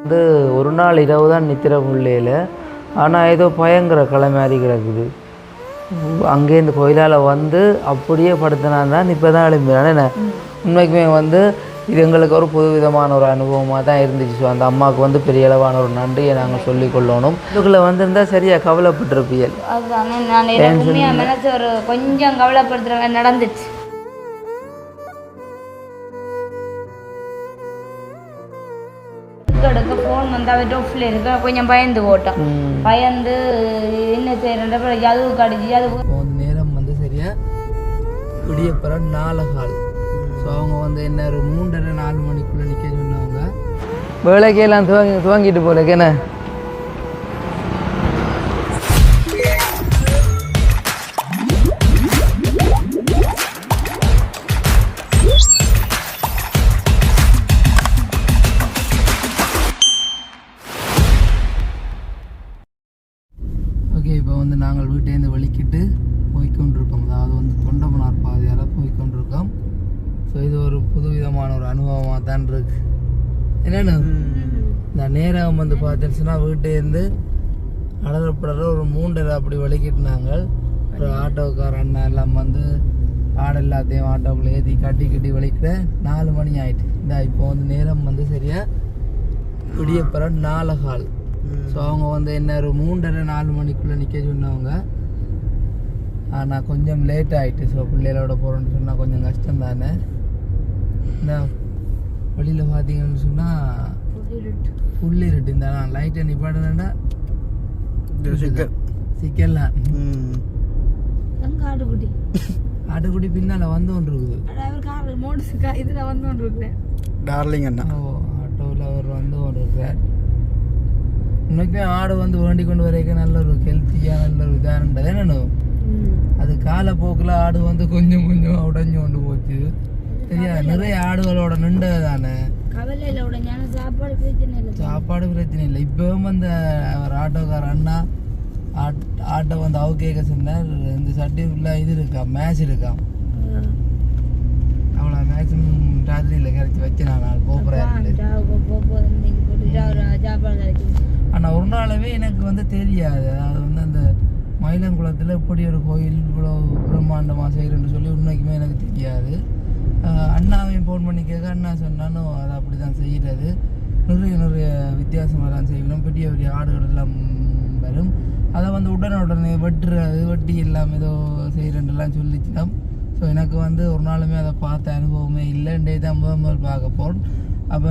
வந்து ஒரு நாள் இரவு தான் நித்திர பிள்ளையில் ஆனால் ஏதோ பயங்கர களை மாதிரி கிடக்குது அங்கேருந்து கோயிலால் வந்து அப்படியே படுத்தினான் தான் இப்போ தான் எழும்பினான். என்ன? உண்மைக்குமே வந்து இது எங்களுக்கு ஒரு புது விதமான ஒரு அனுபவமாக தான் இருந்துச்சு. ஸோ அந்த அம்மாவுக்கு வந்து பெரிய அளவான ஒரு நன்றியை நாங்கள் சொல்லிக் கொள்ளணும். இதுக்குள்ளே வந்திருந்தா சரியாக கவலைப்பட்டிருப்பியல் அதுதானே நான் கொஞ்சம் கவலைப்படுத்துகிற நடந்துச்சு. வந்து அவர்கிட்ட ஆஃபில் இருக்க கொஞ்சம் பயந்து போட்டோம் பயந்து என்ன செய்யறன்ற ஜதுவு கடிச்சு வந்து நேரம் வந்து சரியாக விடியப்புற நாலு கால். ஸோ அவங்க வந்து என்ன ஒரு மூன்றரை நாலு மணிக்குள்ளே நிற்க சொன்னவங்க வேலைக்கெல்லாம் துவங்கி துவங்கிட்டு போல என்ன? மூன்றரை அப்படி வலிக்கிட்டுனாங்க ஒரு ஆட்டோக்கார அண்ணா எல்லாம் வந்து ஆடு எல்லாத்தையும் ஆட்டோக்குள்ள ஏற்றி கட்டி கட்டி வலிக்கிற நாலு மணி ஆயிட்டு. இந்த இப்போ வந்து நேரம் வந்து சரியா விடியப்புற நாலு கால் ஸோ அவங்க வந்து என்ன ஒரு மூன்றரை நாலு மணிக்குள்ளே நிற்க சொன்னவங்க. ஆனால் கொஞ்சம் லேட் ஆயிட்டு. ஸோ பிள்ளைகளோட போகிறோன்னு சொன்னால் கொஞ்சம் கஷ்டம் தானே இந்த வெளியில் பார்த்தீங்கன்னு சொன்னால் ஃபுல் இருட்டு இந்த லைட்டை நிப்பாடுனா சிக்கலாம் அங்கே ஆட்டுக்குட்டி ஆட்டுக்குடி பின்னால் வந்து ஒன்று இருக்குது அவர் கார் மோட்டர் இதில் வந்து கொண்டு இருக்கிறேன் டார்லிங் அண்ணா. ஓ ஆட்டோவில் அவர் வந்து ஒரு சார் உண்மைக்குமே ஆடு வந்து வேண்டி கொண்டு வரைக்கும் நல்ல ஒரு ஹெல்த்தியாக நல்ல ஒரு இதானது என்னன்னு அது காலப்போக்கில் ஆடு வந்து கொஞ்சம் கொஞ்சம் உடஞ்சி கொண்டு போச்சு. சரியா? நிறைய ஆடுகளோட நின்றது தானே? சாப்பாடு பிரச்சனை இல்லை. சாப்பாடு பிரச்சனை இல்லை. இப்போவும் அந்த ஆட்டோக்கார அண்ணா ஆட்டோ வந்து அவ கேட்க சொன்னார் இந்த சட்டி ஃபுல்லாக இது இருக்கா மேட்ச் இருக்கா? அவ்வளோ மேக்ஸிமம் ராத்திரியில் கரைச்சி வச்சு நான் நாள் போகிறேன் ஆனால் ஒரு நாளவே எனக்கு வந்து தெரியாது. அது வந்து அந்த மயிலங்குளத்தில் இப்படி ஒரு கோயில் இவ்வளோ பிரம்மாண்டமாக செய்கிறேன்னு சொல்லி உண்மைக்குமே எனக்கு தெரியாது. அண்ணாவையும் ஃபோன் பண்ணி கேட்க அண்ணா சொன்னாலும் அது அப்படி தான் செய்கிறது நிறைய நிறைய வித்தியாசமாக தான் செய்யணும். பெரிய பெரிய ஆடுகள் எல்லாம் வரும். அதை வந்து உடனே வெட்டுறது வெட்டி எல்லாம் ஏதோ செய்கிறேன்லாம் சொல்லிச்சிட்டோம் ஸோ எனக்கு வந்து ஒரு நாளுமே அதை பார்த்த அனுபவமே இல்லைன்றே தான் முதல் முதல் பார்க்க போகிறோம் அப்போ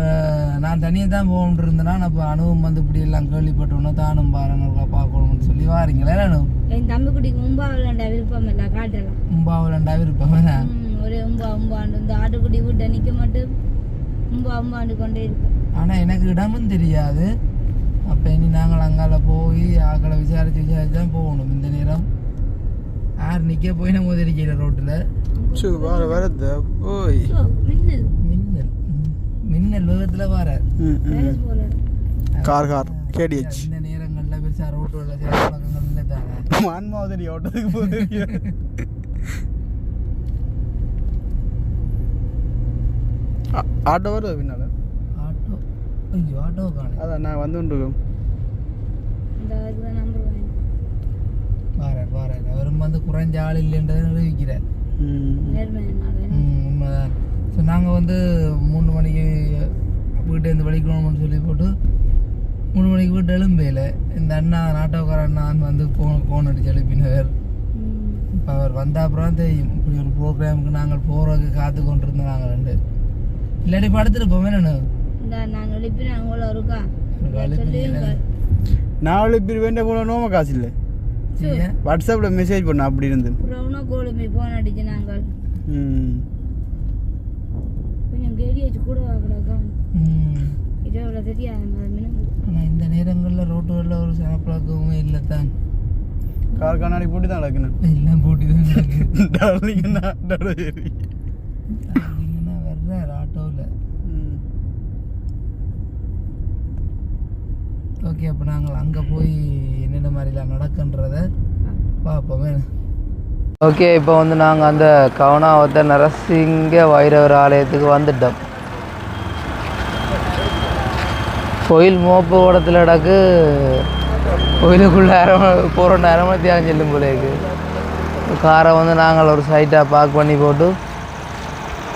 நான் தனியாக தான் போகணுன்னு இருந்தேன்னா அப்போ அனுபவம் வந்து இப்படி எல்லாம் கேள்விப்பட்டோன்னா தானும் பாருங்க பார்க்கணும்னு சொல்லி வாரீங்களா அனு? என் தம்பி குட்டிக்கு உம்பா விளையாண்ட விருப்பம் இல்லை காட்டலாம். உம்பாவில் ரெண்டாவது இருப்பேன் ம், ஒரே உம்பா உம்பாண்டு. இந்த ஆட்டுக்குட்டி விட்டு நிற்க மட்டும் உம்பா உம்பாண்டு கொண்டே இருக்கும் ஆனால் எனக்கு இடமும் தெரியாது. அப்போ இனி நாங்கள் அங்கால போய் ஆக்களை விசாரிச்சு விசாரிச்சு தான் போகணும் இந்த நேரம் யார் நிற்க போய் நம்ம தெரிக்கல ரோட்டில் வர வரது ஸோ மின்னல் மின்னல் வேகத்தில் வர கார் கார் கேடிஹெச் இந்த நேரங்களில் பெருசாக ரோட்டோட சில பழக்கங்கள் இல்லை தானே மான் மாதிரி ஓட்டத்துக்கு போகுது ஆட்டோ வருது பின்னால ஐயோ ஆட்டோ அதான் நான் வந்து கொண்டிருக்கோம் இந்த இதுதான் நம்பர் வாங்கி வாரேன் வாரேன் அவரும் வந்து குறைஞ்ச ஆள் இல்லைன்றதை நிரூபிக்கிறார் உண்மைதான். ஸோ நாங்கள் வந்து மூணு மணிக்கு வீட்டேருந்து வெளிக்கணும்னு சொல்லி போட்டு மூணு மணிக்கு வீட்டு எழும்பையில் இந்த அண்ணா நாட்டோக்கார அண்ணான் வந்து ஃபோன் ஃபோன் அடிச்சு எழுப்பினவர் இப்போ அவர் வந்த அப்புறம் தெரியும் இப்படி ஒரு ப்ரோக்ராமுக்கு நாங்கள் போகிறதுக்கு காத்து கொண்டு இருந்தோம் நாங்கள் ரெண்டு. இல்லாட்டி படுத்துருப்போம் என்னன்னு இந்த நான் எழுப்பினேன் உங்களை இருக்கா. நான் எழுப்பி வேண்டிய போல நோம காசு இல்லை? வாட்ஸ்அப்பில் மெசேஜ் பண்ண அப்படி இருந்து. அப்புறம் கோலுமே ஃபோன் அடிச்சு நாங்கள் கொஞ்சம் கேடி வச்சு கூட வாங்கடாக்கா ம். இதோட தெரியாது ஆனால் இந்த நேரங்களில் ரோட்டுகளில் ஒரு சனப்பழக்கமே இல்லை தான். கார் கண்ணாடி போட்டு தான் நடக்கணும் எல்லாம் போட்டி தான் கிடக்கு. டார்லிங் அண்ணா டாடா சரி இல்லைன்னா வர்றார் ஆட்டோவில் ம் ஓகே அப்போ நாங்கள் அங்கே போய் என்னென்ன மாதிரிலாம் நடக்குன்றத பார்ப்போமே. ஓகே இப்போ வந்து நாங்கள் அந்த கவனாவத்தை நரசிங்க வைரவர் ஆலயத்துக்கு வந்துட்டோம். கோயில் மோப்பு ஓடத்தில் இடக்கு கோயிலுக்குள்ளே அரை போகிற அரை மணி செல்லும் போல இருக்கு. காரை வந்து நாங்கள் ஒரு சைட்டாக பார்க் பண்ணி போட்டு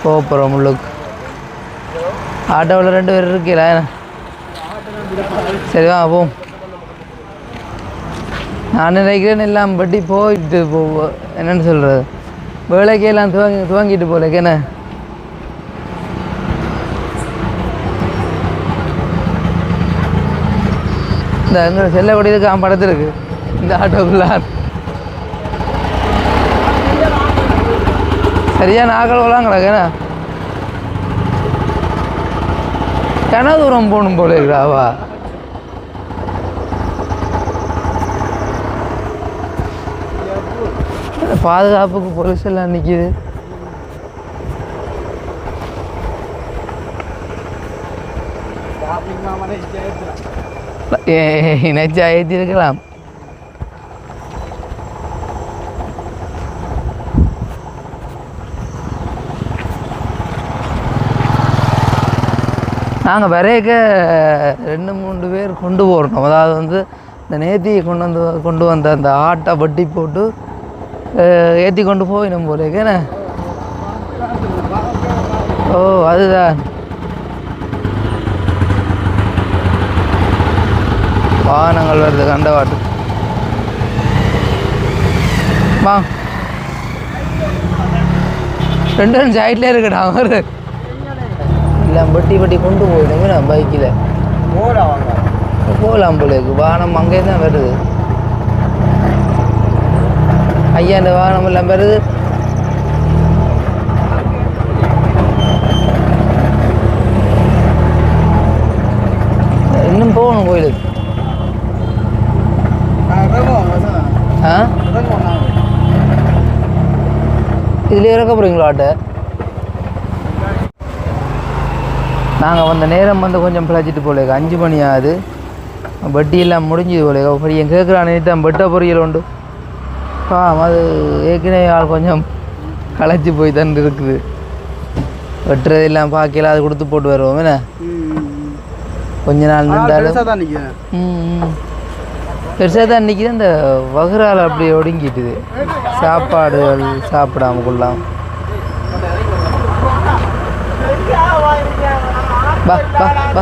போக போகிறோம் உள்ளுக்கு. ஆட்டோவில் ரெண்டு பேர் இருக்கீங்களா? சரி வா போ. நான் நினைக்கிறேன் எல்லாம் பட்டி போயிட்டு போவோம் என்னன்னு சொல்கிறது வேலைக்கு எல்லாம் துவங்கி துவங்கிட்டு போல என்ன இந்த அங்கே செல்லக்கூடியதுக்கு அவன் படத்திருக்கு. இந்த ஆட்டோக்குள்ள சரியான ஆக்கள் விளாங்கடா என்ன கன தூரம் போகணும் போல இருக்கிறாவா பாதுகாப்புக்கு போலீஸ் எல்லாம் நிற்கிது நினைச்சா ஏற்றி நாங்கள் வரையக்க ரெண்டு மூணு பேர் கொண்டு போகிறோம் அதாவது வந்து இந்த நேத்தியை கொண்டு வந்து கொண்டு வந்த அந்த ஆட்டை வட்டி போட்டு ஏற்றி கொண்டு போயிடும் போல என்ன ஓ அதுதான் வாகனங்கள் வருது கண்டவாட்டு வா ரெண்டு ரெண்டு சைட்லேயே இருக்குடா அவரு இல்லை பட்டி பட்டி கொண்டு போயிடுங்க பைக்கில் போகலாம் போல இருக்கு வாகனம் அங்கே தான் வருது ஐயா இந்த வாகனம் எல்லாம் வருது. இன்னும் போகணும் கோயிலுக்கு. ஆ? இதில் இறக்க போகிறீங்களா ஆட்டை? நாங்கள் வந்த நேரம் வந்து கொஞ்சம் பிழைச்சிட்டு போல அஞ்சு மணி ஆகுது. வட்டி எல்லாம் முடிஞ்சுது போல அப்படி என் கேட்குறானே தான் வெட்ட பொரியல் உண்டு. ஆ அது ஏற்கனவே ஆள் கொஞ்சம் களைச்சி போய் தான் இருக்குது. வெட்டுறது எல்லாம் பார்க்கல அது கொடுத்து போட்டு வருவோம் என்ன? கொஞ்ச நாள் நின்றாலும். பெருசாக தான் இன்றைக்கி இந்த வகுறால் அப்படி ஒடுங்கிட்டுது. சாப்பாடுகள் சாப்பிடாம கொள்ளாம. பா பா பா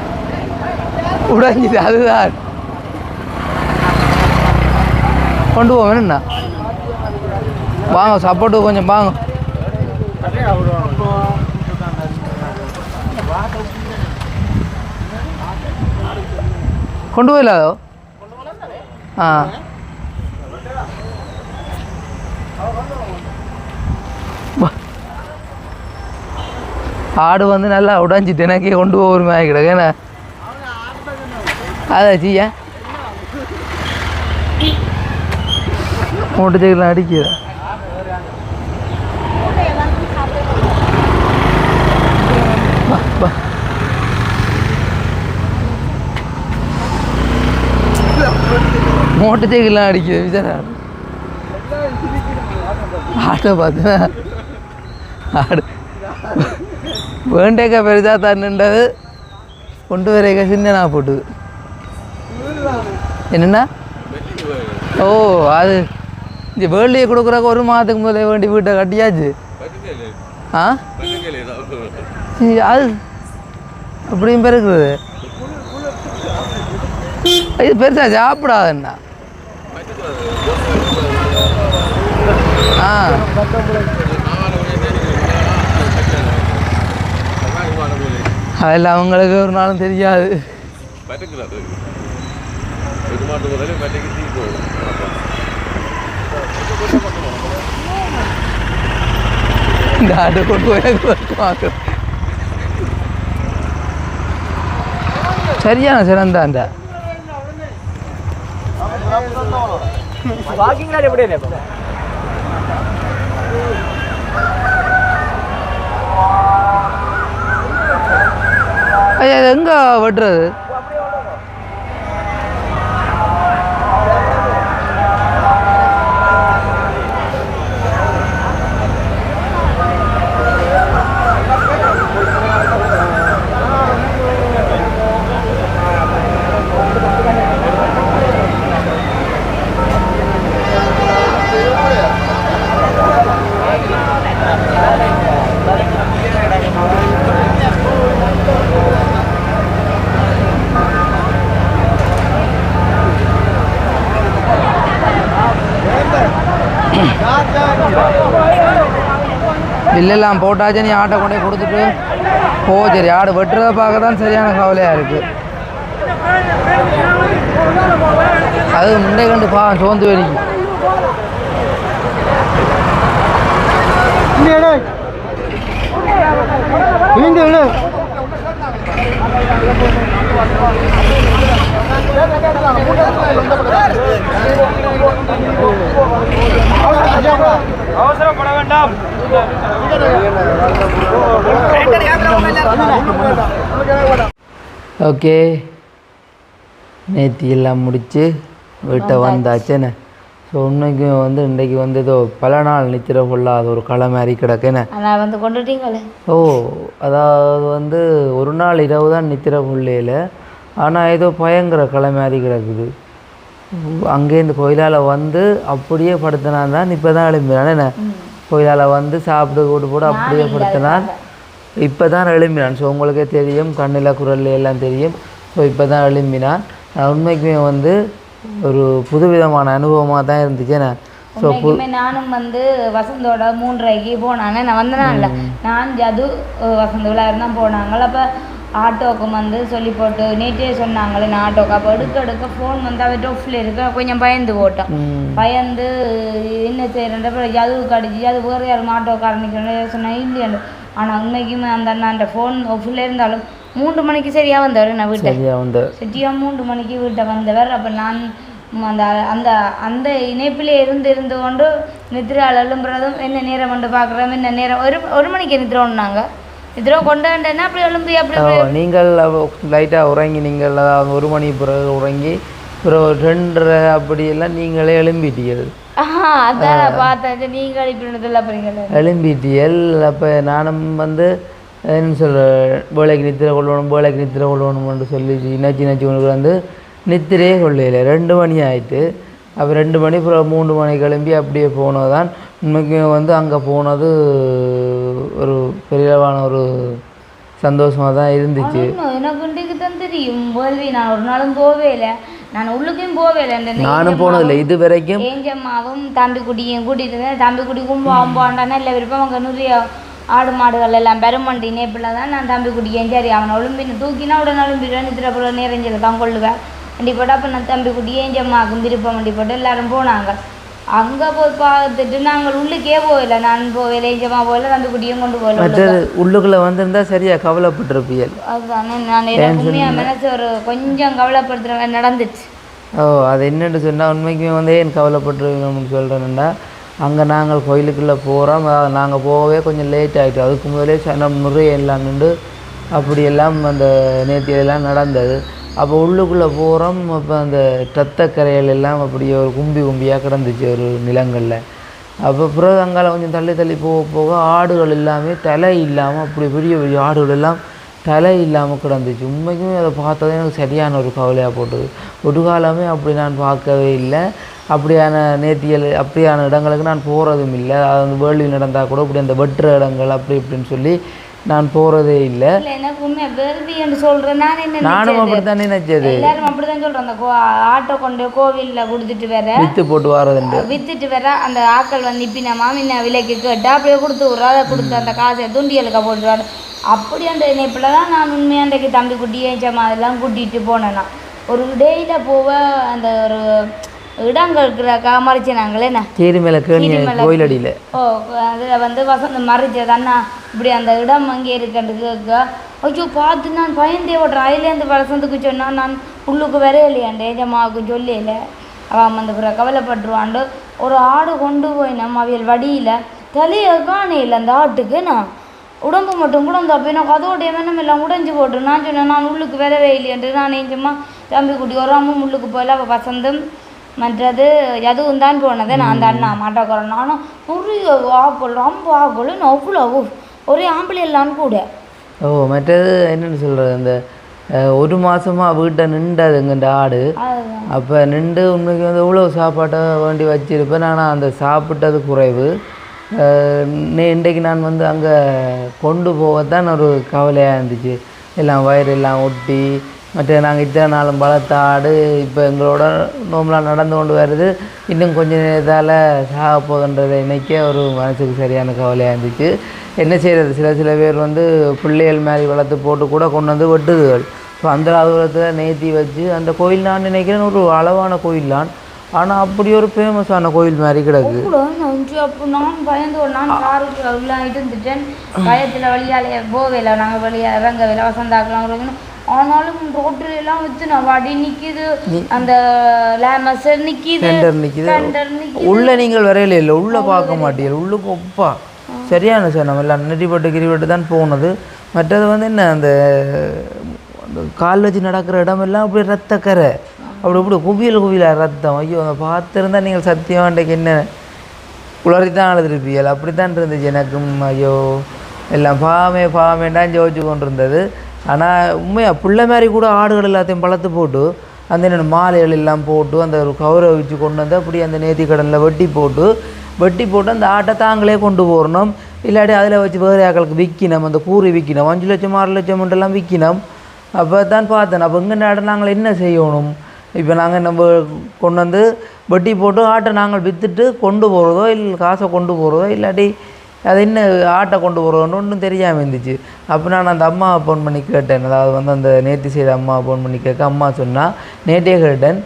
உடைஞ்சுது அதுதான். கொண்டு போவோம் என்ன வாங்க சப்போர்ட்டு கொஞ்சம் வாங்க. கொண்டு போயிடலாதோ ஆ. ஆடு வந்து நல்லா உடைஞ்சிட்டு எனக்கே கொண்டு போகிற மாதிரி கிடக்கு அதை செய்ய மூட்டை சைக்கிள் அடிக்கிற. மூட்டை சைக்கிள்லாம் அடிக்கிற விஜயா ஆட்டை பார்த்தா. ஆடு. வேண்டேக்கா பெரிதா தான் நின்றது கொண்டு வரைக்க சின்ன நான் போட்டுது. என்னண்ணா ஓ அது இந்த வேர்ல்டே கொடுக்குறக்கு ஒரு மாதத்துக்கு முதல்ல வேண்டி வீட்டை கட்டியாச்சு. ஆ? அது அப்படியும் பெருக்குது. இது பெருசா சாப்பிடாதுண்ணா. ஆ. அதெல்லாம் அவங்களுக்கு ஒரு நாளும் தெரியாது. പെരുമാട്ട് മുതൽ മറ്റേ തീ പോകും. ഡാഡ് കൊണ്ട് சரியான சிறந்தாண்டா வாக்கிங்லாம் எப்படி ஐயா எங்கே வெட்டுறது பில்லெல்லாம் போட்டாச்சு நீ ஆட்டை கொண்டே கொடுத்துட்டு போ சரி ஆடு வெட்டுறதை பார்க்க தான் சரியான கவலையாக இருக்குது அது முண்டை கண்டு பா சோர்ந்து வெடிக்கும் ஓகே. நேற்று எல்லாம் முடித்து வீட்டை வந்தாச்சுன்னு. ஸோ உண்மைக்கு வந்து இன்றைக்கு வந்து ஏதோ பல நாள் நித்திர கொள்ளாத ஒரு களை மாதிரி கிடக்குன்னு. ஆனால் வந்து கொண்டுட்டீங்களே? ஓ அதாவது வந்து ஒரு நாள் இரவு தான் நித்திர கொள்ளையில். ஆனால் ஏதோ பயங்கர களை மாதிரி கிடக்குது. அங்கேருந்து கோயிலால் வந்து அப்படியே படுத்தினான் தான் இப்போ தான் எழும்பினான். என்ன? கோயிலால் வந்து சாப்பிட்டு கூட்டு போட்டு அப்படியே படுத்தினான். இப்போ தான் எழும்பினான். ஸோ உங்களுக்கே தெரியும் கண்ணில் குரல்ல எல்லாம் தெரியும். ஸோ இப்போ தான் எழும்பினான். நான் உண்மைக்குமே வந்து ஒரு புதுவிதமான அனுபவமாக தான் இருந்துச்சு. என்ன? ஸோ நானும் வந்து வசந்தோட மூன்றரைக்கு போனாங்க. நான் வந்தனால நான் ஜது அஹ், வசந்த விழாயிரம் தான் போனாங்க. அப்போ ஆட்டோக்கு வந்து சொல்லி போட்டு நேற்றே சொன்னாங்களே நான் ஆட்டோக்கு அப்போ எடுக்க எடுக்க ஃபோன் வந்து அவர்கிட்ட ஆஃபில் இருக்க. கொஞ்சம் பயந்து போட்டோம் பயந்து என்ன செய்யறன்ற ஜதுவு கடிச்சு அது வேறு யாரும் ஆட்டோக்காரனிக்கு சொன்னேன் இல்லையாண்டு ஆனால் உண்மைக்குமே அந்த அண்ணாண்ட ஃபோன் ஆஃபில் இருந்தாலும் மூன்று மணிக்கு சரியா வந்தவர் நான் வீட்டை? சரியா வந்து சரியா மூன்று மணிக்கு வீட்டை வந்தவர். அப்போ நான் அந்த அந்த அந்த இணைப்பிலே இருந்து இருந்து கொண்டு நித்ரால் எழும்புறதும் என்ன நேரம் கொண்டு பார்க்குறோம் என்ன நேரம்? ஒரு ஒரு மணிக்கு நித்ரோன்னாங்க நித்ரோ கொண்டு வந்தேன்னா அப்படி எழும்பி அப்படி நீங்கள் லைட்டாக உறங்கி நீங்கள் அதாவது ஒரு மணி பிறகு உறங்கி ஒரு ரெண்டரை அப்படியெல்லாம் நீங்களே எழும்பிட்டீர்கள். அதான் பார்த்தேன். நீங்கள் இப்படி அப்போ நானும் வந்து என்ன சொல்ற வேலைக்கு நித்திரை கொள்ளணும் வேலைக்கு நித்திரை கொள்ளணும்னு சொல்லி நச்சு நச்சு கொண்டு வந்து நித்திரையே கொள்ளையில ரெண்டு மணி ஆயிட்டு. அப்போ ரெண்டு மணி அப்புறம் மூணு மணி கிளம்பி அப்படியே போனது தான் உண்மைக்கு வந்து அங்கே போனது ஒரு பெரியவான ஒரு சந்தோஷமாக தான் இருந்துச்சு. எனக்கு இன்றைக்கு தான் தெரியும். வேள்வி நான் ஒரு நாளும் போவே இல்லை நான் உள்ளுக்கும் போவே இல்லை நானும் போனதில்லை. இது வரைக்கும் ஏஞ்சம்மாவும் தம்பிக்குட்டியும் கூட்டிட்டு இருந்தேன் தம்பிக்குட்டிக்கும் பாம்பாண்டானா இல்லை விருப்பம் அங்கே நிறைய ஆடு மாடுகள் எல்லாம் பெருமண்டி நேப்பில் தான் நான் தம்பிக்குட்டியும் சரி அவனை ஒழும்பின்னு தூக்கினா உடனே ஒழும்பிடுவேன் நித்திரப்புற நேரஞ்சில் தான் கொள்ளுவேன். வண்டி போட்டு அப்போ நான் தம்பிக்குட்டி ஏஞ்சம்மாவுக்கும் விருப்பம் வண்டி போட்டு எல்லாரும் போனாங்க. அங்கே போய் பார்த்துட்டு நாங்கள் உள்ளுக்கே போகல. நான் போகல ஏஞ்சம்மா போகல தம்பிக்குட்டியும் கொண்டு போகல மற்றது உள்ளுக்குள்ளே வந்திருந்தா சரியா கவலைப்பட்டிருப்பியல் அதுதானே நான் உண்மையாக மனசு ஒரு கொஞ்சம் கவலைப்படுத்துகிற மாதிரி நடந்துச்சு. ஓ அது என்னன்னு சொன்னால் உண்மைக்குமே வந்து ஏன் கவலைப்பட்டுருவீங்கன்னு சொல்கிறேன்னா அங்கே நாங்கள் கோயிலுக்குள்ளே போகிறோம் நாங்கள் போகவே கொஞ்சம் லேட் ஆகிட்டு அதுக்கு முதலே சனம் நிறைய எல்லாம் நின்று அப்படியெல்லாம் அந்த நேர்த்தியெல்லாம் நடந்தது. அப்போ உள்ளுக்குள்ளே போகிறோம் அப்போ அந்த ரத்தக்கரைகள் எல்லாம் அப்படியே ஒரு கும்பி கும்பியாக கிடந்துச்சு ஒரு நிலங்களில். அப்போ பிறகு அங்கால கொஞ்சம் தள்ளி தள்ளி போக போக ஆடுகள் எல்லாமே தலை இல்லாமல் அப்படி பெரிய பெரிய ஆடுகள் எல்லாம் தலை இல்லாமல் கிடந்துச்சு. உண்மைக்குமே அதை பார்த்தது எனக்கு சரியான ஒரு கவலையாக போட்டது. ஒரு காலமே அப்படி நான் பார்க்கவே இல்லை. அப்படியான நேர்த்தியல் அப்படியான இடங்களுக்கு நான் போகிறதும் இல்லை. அது வந்து வேள்வி நடந்தால் கூட இப்படி அந்த வெட்டுற இடங்கள் அப்படி இப்படின்னு சொல்லி நான் போகிறதே இல்லை. எனக்கு உண்மை வேள்வி என்று சொல்கிறேன் நான் என்ன நானும்? அப்படித்தான் நினைச்சது. எல்லாரும் அப்படிதான் சொல்றாங்க. அந்த கோ ஆட்டோ கொண்டு கோவில்ல கொடுத்துட்டு வர. வித்து போட்டு வாரதுண்டு. வித்துட்டு வர அந்த ஆக்கள் வந்து இப்பினமா முன்ன விலைக்கு கேட்டா அப்படியே கொடுத்து விட்றா அதை கொடுத்து அந்த காசை துண்டியலுக்க போட்டுருவாரு அப்படி அந்த இணைப்பில் தான் நான் உண்மையாக அன்றைக்கு தம்பி குட்டி ஏஞ்சம்மா அதெல்லாம் கூட்டிகிட்டு போனேன். நான் ஒரு டேயில் போக அந்த ஒரு இடங்கள் மறிச்சினாங்களே என்ன? கீரி மேலே கேணி கீரிமலை. கோயிலடியில். ஓ அதில் வந்து வசந்தம் மறைச்சது அண்ணா. இப்படி அந்த இடம் அங்கே இருக்குன்னு கேட்க ஐயோ பார்த்து நான் பயந்தே ஓட்டுறேன் அதுலேருந்து வசந்துக்கு சொன்னால் நான் உள்ளுக்கு வரையிலையாண்டு ஏஜமாவுக்கு சொல்லல அவன் வந்து பிறகு கவலைப்பட்டுருவாண்டு. ஒரு ஆடு கொண்டு போய் நம்ம அவியல் வடியில் தலையை காணையில் அந்த ஆட்டுக்கு நான் உடம்பு மட்டும் கூட அந்த அப்போ எனக்கு அதோடைய மனம் எல்லாம் உடைஞ்சு போட்டு நான் சொன்னேன் நான் உள்ளுக்கு வரவே இல்லையன்று. நான் ஏஞ்சம்மா தம்பி குட்டி ஒரு அம்மா உள்ளுக்கு போயில அவள் வசந்தும் மற்றது எதுவும் தான் போனது நான் அந்த அண்ணா மாட்டோக்கிறேன் நானும் நிறைய ஆக்கள் ரொம்ப ஆக்கள் அவ்வளோ ஒரே ஆம்பளை எல்லாம் கூட. ஓ மற்றது என்னன்னு சொல்கிறது இந்த அஹ், ஒரு மாதமாக வீட்டை நின்றது இந்த ஆடு அப்போ நின்று உண்மைக்கு வந்து இவ்வளோ சாப்பாட்டை வேண்டி வச்சிருப்பேன். ஆனால் அந்த சாப்பிட்டது குறைவு. இன்றைக்கு நான் வந்து அங்கே கொண்டு போகத்தான் ஒரு கவலையாக இருந்துச்சு. எல்லாம் வயிறு எல்லாம் ஒட்டி மற்ற நாங்கள் இத்தனை நாளும் வளர்த்த ஆடு இப்போ எங்களோட நோம்பலாக நடந்து கொண்டு வருது. இன்னும் கொஞ்சம் நேரத்தால் சாக போகுதுன்றதை நினைக்க ஒரு மனசுக்கு சரியான கவலையாக இருந்துச்சு. என்ன செய்கிறது சில சில பேர் வந்து பிள்ளைகள் மாதிரி வளர்த்து போட்டு கூட கொண்டு வந்து வெட்டுதுகள். ஸோ அந்த அலுவலகத்தில் நேர்த்தி வச்சு அந்த கோயில் நான் நினைக்கிறேன் ஒரு அளவான கோயில் தான் ஆனால் அப்படி ஒரு ஃபேமஸான கோயில் மாதிரி கிடக்கு. அப்போ நான் பயந்து ஒரு நான் காருக்கு உள்ள இருந்துட்டேன் பயத்தில் வழியாலே போவேல நாங்கள் வழியாக இறங்க வேலை வசந்தாக்கலாம் ஆனாலும் ரோட்டில் எல்லாம் வச்சு நான் வடி நிற்கிது அந்த சென்டர் நிற்கிது சென்டர் நிற்கிது உள்ளே நீங்கள் வரையில இல்லை உள்ளே பார்க்க மாட்டீங்க உள்ளுக்கு ஒப்பா. சரியான சார் நம்ம எல்லாம் நெட்டிப்பட்டு கிரிப்பட்டு தான் போனது. மற்றது வந்து என்ன அந்த கால் வச்சு நடக்கிற இடமெல்லாம் அப்படியே ரத்தக்கரை அப்படி இப்படி குவியல் குவியல ரத்தம். ஐயோ அதை பார்த்துருந்தா நீங்கள் சத்தியம். அன்றைக்கு என்ன? குளறி தான் அழுதுருப்பீர்கள். அப்படி தான் இருந்துச்சு எனக்கும். ஐயோ எல்லாம் பாவமே பாவமேண்டான்னு ஜோதிச்சு கொண்டு இருந்தது ஆனால் உண்மையாக பிள்ளை மாதிரி கூட ஆடுகள் எல்லாத்தையும் பழத்து போட்டு அந்த என்னென்ன மாலைகள் எல்லாம் போட்டு அந்த ஒரு கவரை வச்சு கொண்டு வந்து அப்படி அந்த நேத்தி கடனில் வெட்டி போட்டு வெட்டி போட்டு அந்த ஆட்டை தாங்களே கொண்டு போகணும் இல்லாட்டி அதில் வச்சு வேறு ஆக்களுக்கு விற்கணும் அந்த கூறி விற்கணும் அஞ்சு லட்சம் ஆறு லட்சம் எல்லாம் விற்கணும் அப்போ தான் பார்த்தேன் அப்போ இங்கே ஆட்டை நாங்கள் என்ன செய்யணும்? இப்போ நாங்கள் நம்ம கொண்டு வந்து வெட்டி போட்டு ஆட்டை நாங்கள் விற்றுட்டு கொண்டு போகிறதோ இல்லை காசை கொண்டு போகிறதோ இல்லாட்டி அது என்ன ஆட்டை கொண்டு போகிறோன்னு ஒன்றும் தெரியாமல் இருந்துச்சு. அப்போ நான் அந்த அம்மாவை ஃபோன் பண்ணி கேட்டேன். அதாவது வந்து அந்த நேர்த்தி செய்த அம்மாவை ஃபோன் பண்ணி கேட்க அம்மா சொன்னா நேற்றே கேட்டேன்.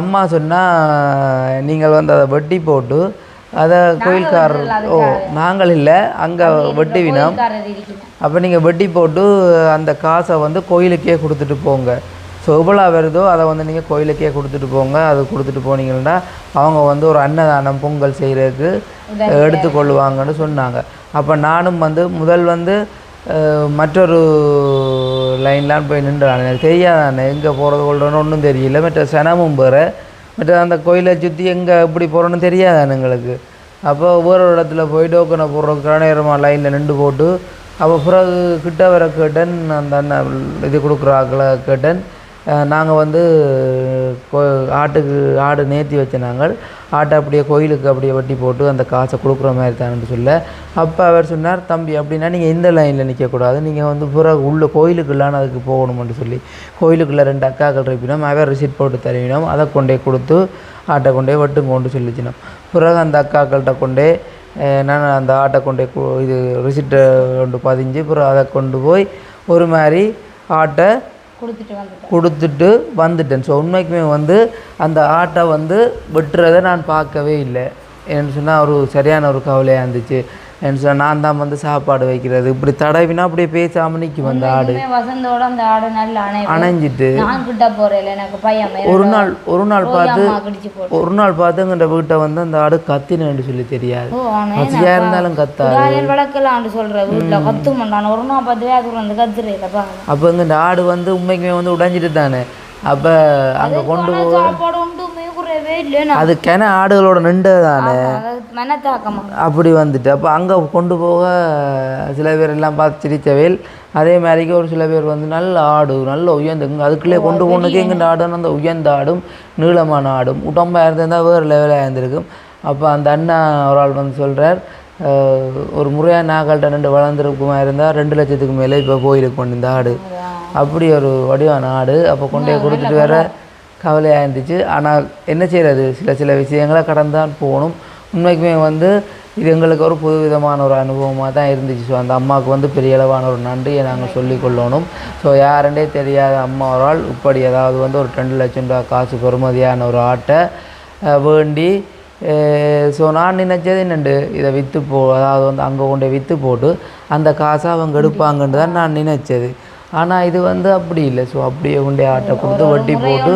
அம்மா சொன்னால் நீங்கள் வந்து அதை வெட்டி போட்டு அதை கோயில்காரர் ஓ நாங்கள் இல்லை அங்கே வெட்டுவினோம் அப்போ நீங்கள் வெட்டி போட்டு அந்த காசை வந்து கோயிலுக்கே கொடுத்துட்டு போங்க. ஸோ எவ்வளோ வருதோ அதை வந்து நீங்கள் கோயிலுக்கே கொடுத்துட்டு போங்க. அது கொடுத்துட்டு போனீங்கன்னா அவங்க வந்து ஒரு அன்னதானம் பொங்கல் செய்கிறதுக்கு எடுத்துக்கொள்ளுவாங்கன்னு சொன்னாங்க. அப்போ நானும் வந்து முதல் வந்து மற்றொரு லைன்லாம் போய் நின்றான். எனக்கு தெரியாதானே? எங்கே போகிறது கொள்றோன்னு ஒன்றும் தெரியல. மற்ற சனமும் வேறு. மற்ற அந்த கோயிலை சுற்றி எங்கே எப்படி போகிறோன்னு தெரியாதானே எங்களுக்கு. அப்போ ஒவ்வொரு இடத்துல போய் டோக்கனை போடுறதுக்கான நேரமாக லைனில் நின்று போட்டு அப்போ பிறகு கிட்ட வர கேட்டேன் அந்த அண்ணன் இது கொடுக்குற ஆக்களை கேட்டேன் நாங்கள் வந்து கோ ஆட்டுக்கு ஆடு நேர்த்தி வச்ச நாங்கள். ஆட்டை அப்படியே கோயிலுக்கு அப்படியே வட்டி போட்டு அந்த காசை கொடுக்குற மாதிரி தான்னு சொல்ல. அப்போ அவர் சொன்னார் தம்பி அப்படின்னா நீங்கள் இந்த லைனில் நிற்கக்கூடாது நீங்கள் வந்து பிறகு உள்ள கோயிலுக்குள்ளான அதுக்கு போகணும்னு சொல்லி. கோயிலுக்குள்ளே ரெண்டு அக்காக்கள் இருப்பினோம் அவர் ரிசிட் போட்டு தருவினோம் அதை கொண்டே கொடுத்து ஆட்டை கொண்டே வட்டும் கொண்டு சொல்லிச்சினோம். பிறகு அந்த அக்காக்கள்கிட்ட கொண்டே நான் அந்த ஆட்டை கொண்டே இது ரிசிப்டை கொண்டு பதிஞ்சு பிறகு அதை கொண்டு போய் ஒரு மாதிரி ஆட்டை கொடுத்துட்டு வந்துட்டேன். கொடுத்துட்டு ஸோ உண்மைக்குமே வந்து அந்த ஆட்டை வந்து வெட்டுறதை நான் பார்க்கவே இல்லை. ஏன்னு சொன்னால் ஒரு சரியான ஒரு கவலையாக இருந்துச்சு. சொன்னால் நான் தான் வந்து சாப்பாடு வைக்கிறது. இப்படி தடவினா அப்படியே பேசாமல் நிற்கும் அந்த ஆடு. வசந்தோட அந்த ஆடு நல்ல அணை அணைஞ்சிட்டு நான் கிட்ட போறேன் எனக்கு பையன் ஒரு நாள் ஒரு நாள் பார்த்து ஒரு நாள் பார்த்து எங்கிட்ட வீட்டை வந்து அந்த ஆடு கத்தினு சொல்லி தெரியாது. பசியாக இருந்தாலும் கத்தாது. ராயல் வழக்கலான்னு சொல்ற வீட்டுல கத்து மாட்டான் ஒரு நாள் பத்து வேகூர் வந்து கத்துறேன் அப்போ இந்த ஆடு வந்து உண்மைக்குமே வந்து உடைஞ்சிட்டு தானே. அப்போ அங்கே கொண்டு போ சாப்பாடு உண்டு மேய்குறவே இல்லைன்னா அது கிண ஆடுகளோட நின்றது தானே அப்படி வந்துட்டு அப்போ அங்கே கொண்டு போக சில பேர் எல்லாம் பார்த்து சிரிச்சவேல் அதே மாதிரிக்கு ஒரு சில பேர் வந்து நல்ல ஆடு நல்ல உயர்ந்த இங்கே அதுக்குள்ளே கொண்டு போனதுக்கு எங்கிட்ட ஆடுன்னு அந்த உயர்ந்த ஆடும் நீளமான ஆடும். உடம்பாக இருந்திருந்தால் வேறு லெவலாக இருந்திருக்கும். அப்போ அந்த அண்ணா ஒரு ஆள் வந்து சொல்கிறார் ஒரு முறையாக நாகள்கிட்ட ரெண்டு வளர்ந்துருக்குமா இருந்தால் ரெண்டு லட்சத்துக்கு மேலே இப்போ கோயிலுக்கு கொண்டு இந்த ஆடு. அப்படி ஒரு வடிவான ஆடு அப்போ கொண்டு கொடுத்துட்டு வேற கவலையாக இருந்துச்சு ஆனால் என்ன செய்கிறது சில சில விஷயங்களை கடந்து தான் போகணும். உண்மைக்குமே வந்து இது எங்களுக்கு ஒரு புது விதமான ஒரு அனுபவமாக தான் இருந்துச்சு. ஸோ அந்த அம்மாவுக்கு வந்து பெரிய அளவான ஒரு நன்றியை நாங்கள் சொல்லிக் கொள்ளணும். ஸோ யாருண்டே தெரியாத அம்மா ஒரு ஆள். இப்படி ஏதாவது வந்து ஒரு ரெண்டு லட்சம் ரூபா காசு பெறுமதியான ஒரு ஆட்டை வேண்டி ஸோ நான் நினச்சது என்னண்டு? இதை விற்று போ அதாவது வந்து அங்கே கொண்டு விற்று போட்டு அந்த காசை அவங்க எடுப்பாங்கன்னு தான் நான் நினச்சது. ஆனால் இது வந்து அப்படி இல்லை. ஸோ அப்படியே கொண்டே ஆட்டை கொடுத்து வட்டி போட்டு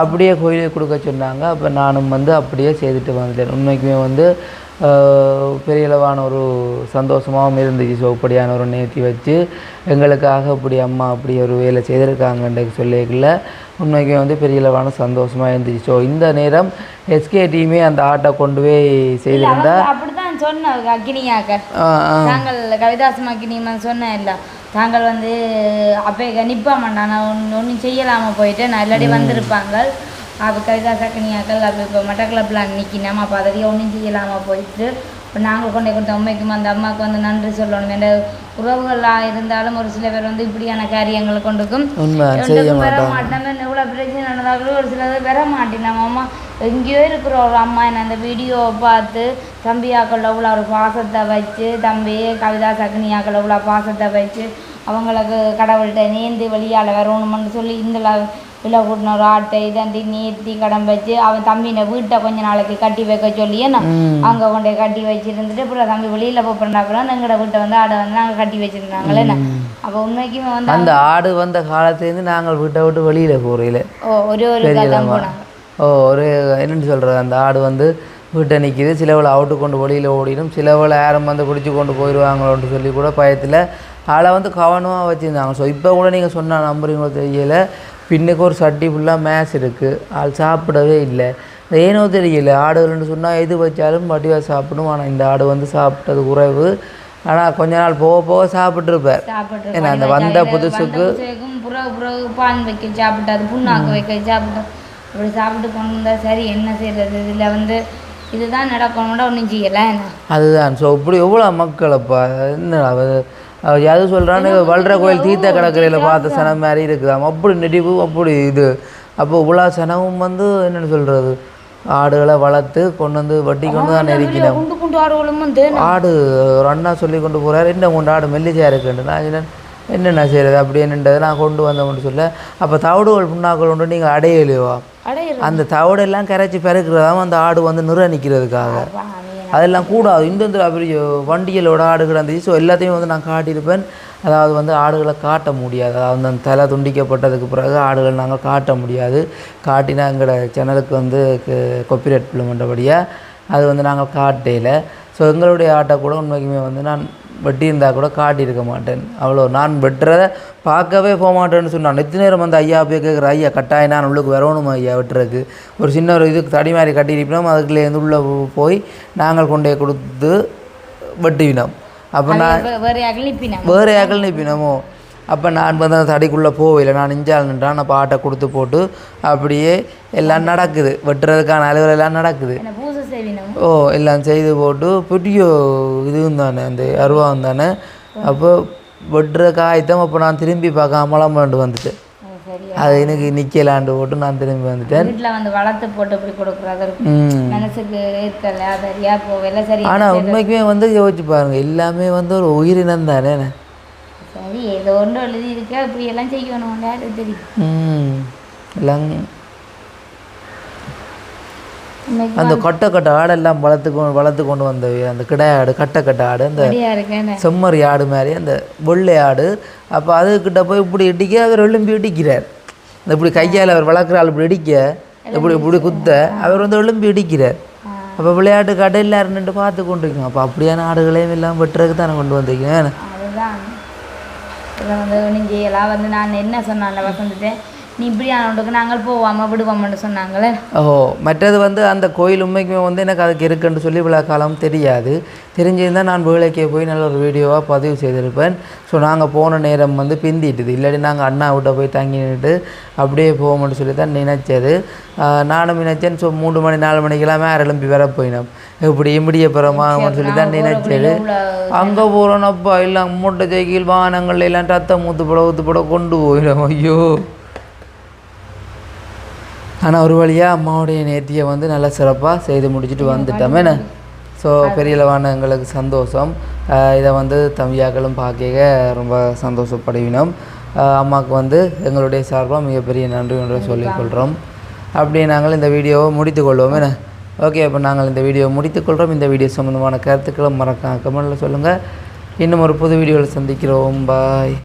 அப்படியே கோயிலுக்கு கொடுக்க சொன்னாங்க. அப்போ நானும் வந்து அப்படியே செய்துட்டு வந்துட்டேன் உண்மைக்குமே வந்து பெரிய அளவான ஒரு சந்தோஷமாகவும் இருந்துச்சு. ஸோ இப்படியான ஒரு நேர்த்தி வச்சு எங்களுக்காக இப்படி அம்மா அப்படி ஒரு வேலை செய்திருக்காங்கன்ற சொல்லிக்கல. உண்மைக்குமே வந்து பெரிய அளவான சந்தோஷமாக இருந்துச்சு. ஸோ இந்த நேரம் எஸ்கே டீமே அந்த ஆட்டை கொண்டு போய் செய்திருந்தா அப்படித்தான் சொன்ன அக்னியாக்க தாங்கள் கவிதாசம் அக்னியம்மன் சொன்னேன் இல்ல தாங்கள் வந்து அப்போ மாட்டான் நான் ஒன்றும் செய்யலாம போயிட்டு நான் இல்லாடி வந்திருப்பாங்க அப்போ கவிதாஸ் அக்னியாக்கள் அப்போ இப்போ மட்டக்கிளப்பில் நிற்கினோம் அப்போ அதிகம் ஒன்றும் செய்யலாம போயிட்டு இப்போ நாங்கள் கொண்டே கொடுத்த அம்மைக்கும் அந்த அம்மாவுக்கு வந்து நன்றி சொல்லணும். என்ற உறவுகளாக இருந்தாலும் ஒரு சில பேர் வந்து இப்படியான காரியங்களை கொண்டுக்கும். மாட்டாங்க. மாட்டோம். எவ்வளோ பிரச்சனை நடந்தாலும் ஒரு சிலது வர மாட்டேன். நம்ம அம்மா எங்கேயோ இருக்கிற ஒரு அம்மா என்ன அந்த வீடியோவை பார்த்து தம்பியாக்கள் அவ்வளோ ஒரு பாசத்தை வச்சு தம்பி கவிதா சக்னியாக்கள் அவ்வளோ பாசத்தை வச்சு அவங்களுக்கு கடவுள்கிட்ட நேர்ந்து வெளியால் வரணும்னு சொல்லி இந்த கூட்டின ஒரு ஆட்டை இதாண்டி நேர்த்தி கடன் வச்சு அவன் தம்பினை வீட்டை கொஞ்ச நாளைக்கு கட்டி வைக்க சொல்லி ம். அங்கே கொண்டு போய் கட்டி வச்சிருந்துட்டு அப்புறம் தம்பி வெளியில் போகிறா அப்புறம் எங்களோட வீட்டை வந்து ஆடை வந்து நாங்கள் கட்டி வச்சிருந்தாங்களே அப்போ உண்மைக்குமே வந்து அந்த ஆடு வந்த காலத்துலேருந்து நாங்கள் வீட்டை விட்டு வெளியில் போகிறீங்களே ஓ ஒரு ஒரு. போனாங்க ஒரு என்னன்னு சொல்கிறது அந்த ஆடு வந்து வீட்டை நிற்கிது சிலவளை அவுட்டு கொண்டு வெளியில் ஓடிடும். சிலவளை யாரும் வந்து பிடிச்சி கொண்டு போயிடுவாங்களோன்னு சொல்லி கூட பயத்தில் ஆளை வந்து கவனமாக வச்சுருந்தாங்க. ஸோ இப்போ கூட நீங்கள் சொன்ன நம்புறீங்களோ தெரியல. பின்னுக்கு ஒரு சட்டி ஃபுல்லாக மேஸ் இருக்குது ஆள் சாப்பிடவே இல்லை. ஏனோ தெரியல. ஆடுகள்னு சொன்னால் எது வச்சாலும் வடிவாக சாப்பிடும். ஆனால் இந்த ஆடு வந்து சாப்பிட்டது குறைவு. ஆனால் கொஞ்ச நாள் போக போக சாப்பிட்ருப்பார் ஏன்னா அந்த வந்த புதுசுக்கு புறகு புறகு பான் வைக்க சாப்பிட்டு அது புண்ணாக்கு வைக்க சாப்பிட்டு இப்படி சாப்பிட்டு வந்தா சரி என்ன செய்யறது இதில் வந்து இதுதான் நடக்கணும்னா ஒன்றும் செய்யலை என்ன? அதுதான். ஸோ இப்படி எவ்வளோ மக்களப்பா? என்ன எது சொல்கிறான்னு வளர கோயில் தீர்த்த கடற்கரையில் பார்த்த சனம் மாதிரி இருக்குதாம் அப்படி நெடிவு அப்படி இது. அப்போ இவ்வளோ சனமும் வந்து என்னென்னு சொல்கிறது ஆடுகளை வளர்த்து கொண்டு வந்து வட்டி கொண்டு தான் வந்து ஆடு ஒரு அண்ணா சொல்லி கொண்டு போகிறாரு என்ன கொண்டு ஆடு மெல்லிசையாக இருக்குன்னு? நான் என்னென்ன செய்கிறது அப்படி என்னன்றது நான் கொண்டு வந்தோம்னு சொல்ல அப்போ தவிடுகள் புண்ணாக்கள் உண்டு நீங்கள் அடையலையோ? அந்த தவிடெல்லாம் கரைச்சி பிறக்கிறதாம அந்த ஆடு வந்து நிற நிற்கிறதுக்காக அதெல்லாம் கூடாது. இந்தந்த பெரிய வண்டிகளோட ஆடு கிடந்துச்சு ஸோ எல்லாத்தையும் வந்து நான் காட்டியிருப்பேன். அதாவது வந்து ஆடுகளை காட்ட முடியாது. அதாவது அந்த தலை துண்டிக்கப்பட்டதுக்கு பிறகு ஆடுகள் நாங்கள் காட்ட முடியாது. காட்டினா எங்களோட சேனலுக்கு வந்து கொப்பிரைட் பண்ணுறபடியாக அது வந்து நாங்கள் காட்டையில் ஸோ எங்களுடைய ஆட்டை கூட உண்மைக்குமே வந்து நான் வெட்டியிருந்தா கூட காட்டியிருக்க மாட்டேன். அவ்வளோ நான் வெட்டுறதை பார்க்கவே போக மாட்டேன்னு சொன்னான். நெத்தி நேரம் வந்து ஐயா போய் கேட்குற ஐயா கட்டாயம் நான் உள்ளுக்கு வரணும் ஐயா வெட்டுறதுக்கு? ஒரு சின்ன ஒரு இதுக்கு தடி மாதிரி கட்டியிருப்பினோம் அதுக்குள்ளேருந்து உள்ளே போய் நாங்கள் கொண்டே கொடுத்து வெட்டுவினோம். அப்போ நான் வேறு யாக்கள் நிற்பினமோ அப்போ நான் வந்து அந்த தடிக்குள்ளே போகல நான் இஞ்சால் நின்றான். அப்போ ஆட்டை கொடுத்து போட்டு அப்படியே எல்லாம் நடக்குது. வெட்டுறதுக்கான அலுவல் எல்லாம் நடக்குது. ஓ எல்லாம் செய்து போட்டு பெரிய இதுவும் தானே அந்த அருவாவும் தானே. அப்போ வெட்டுற காயத்தான் அப்போ நான் திரும்பி பார்க்காமலாம் பண்ணிட்டு வந்துட்டேன். சரி அது எனக்கு நிற்கலாண்டு போட்டு நான் திரும்பி வந்துட்டேன். வீட்டில் வந்து வளர்த்து போட்டு இப்படி கொடுக்குறது மனசுக்கு இருக்கல சரியா போகல சரி. ஆனால் உண்மைக்குமே வந்து யோசிச்சு பாருங்க. எல்லாமே வந்து ஒரு உயிரினம் தானே. சரி ஏதோ ஒன்று எழுதி இருக்கா இப்படி எல்லாம் செய்யணும் தெரியும் எல்லாம் அந்த கொட்டை கொட்டை ஆடெல்லாம் வளர்த்து வளர்த்து கொண்டு வந்தவை அந்த கிடா ஆடு கட்டை கட்டை ஆடு அந்த செம்மறி ஆடு மாதிரி அந்த வெள்ளை ஆடு அப்போ அதுக்கிட்ட போய் இப்படி இடிக்க அவர் எழும்பி இடிக்கிறார் இந்த இப்படி கையால் அவர் வளர்க்குற ஆள் இப்படி இடிக்க இப்படி இப்படி குத்த அவர் வந்து எழும்பி இடிக்கிறார் அப்போ விளையாட்டு கடை எல்லாரும் நின்று பார்த்து கொண்டு இருக்கோம் அப்போ அப்படியான ஆடுகளையும் எல்லாம் வெட்டுறதுக்கு தானே கொண்டு வந்திருக்கேன் அதுதான் இதை வந்து ஒன்றும் எல்லாம் வந்து நான் என்ன சொன்னால வசந்துட்டேன் நீ நாங்கள் போவாமல் விடுவோம்னு சொன்னாங்களே. ஓ மற்றது வந்து அந்த கோயில் உண்மைக்குமே வந்து எனக்கு அதுக்கு இருக்குன்னு சொல்லி இவ்வளோ காலம் தெரியாது. தெரிஞ்சிருந்தால் நான் வேலைக்கே போய் நல்ல ஒரு வீடியோவாக பதிவு செய்திருப்பேன். ஸோ நாங்கள் போன நேரம் வந்து பிந்திட்டுது. இல்லாட்டி நாங்கள் அண்ணா விட்ட போய் தங்கி நின்றுட்டு அப்படியே போவோம்னு சொல்லி தான் நினைச்சது நானும் நினைச்சேன். ஸோ மூணு மணி நாலு மணிக்கெல்லாம் மேலே எழும்பி வர போயினோம். இப்படி இம்பிடிய பெறமான்னு சொல்லி தான் நினைச்சது. அங்கே போகிறோன்னப்பா எல்லாம் மூட்டை சைக்கிள் வாகனங்கள் எல்லாம் ரத்தம் ஊத்து போட ஊத்து போட கொண்டு போயிடும் ஐயோ. ஆனால் ஒரு வழியாக அம்மாவுடைய நேர்த்தியை வந்து நல்லா சிறப்பாக செய்து முடிச்சுட்டு வந்துட்டோமே. ஸோ பெரிய அளவான எங்களுக்கு சந்தோஷம் இதை வந்து தம்பியாக்களும் பார்க்க ரொம்ப சந்தோஷப்படுவினோம். அம்மாவுக்கு வந்து எங்களுடைய சார்பாக மிகப்பெரிய நன்றி ஒன்றை சொல்லிக்கொள்கிறோம் அப்படியே நாங்கள் இந்த வீடியோவை முடித்துக்கொள்வோம். என்ன? ஓகே அப்போ நாங்கள் இந்த வீடியோவை முடித்துக்கொள்கிறோம் இந்த வீடியோ சம்மந்தமான கருத்துக்களை மறக்காம கமெண்ட்டில் சொல்லுங்கள் இன்னும் ஒரு புது வீடியோவில் சந்திக்கிறோம். பாய்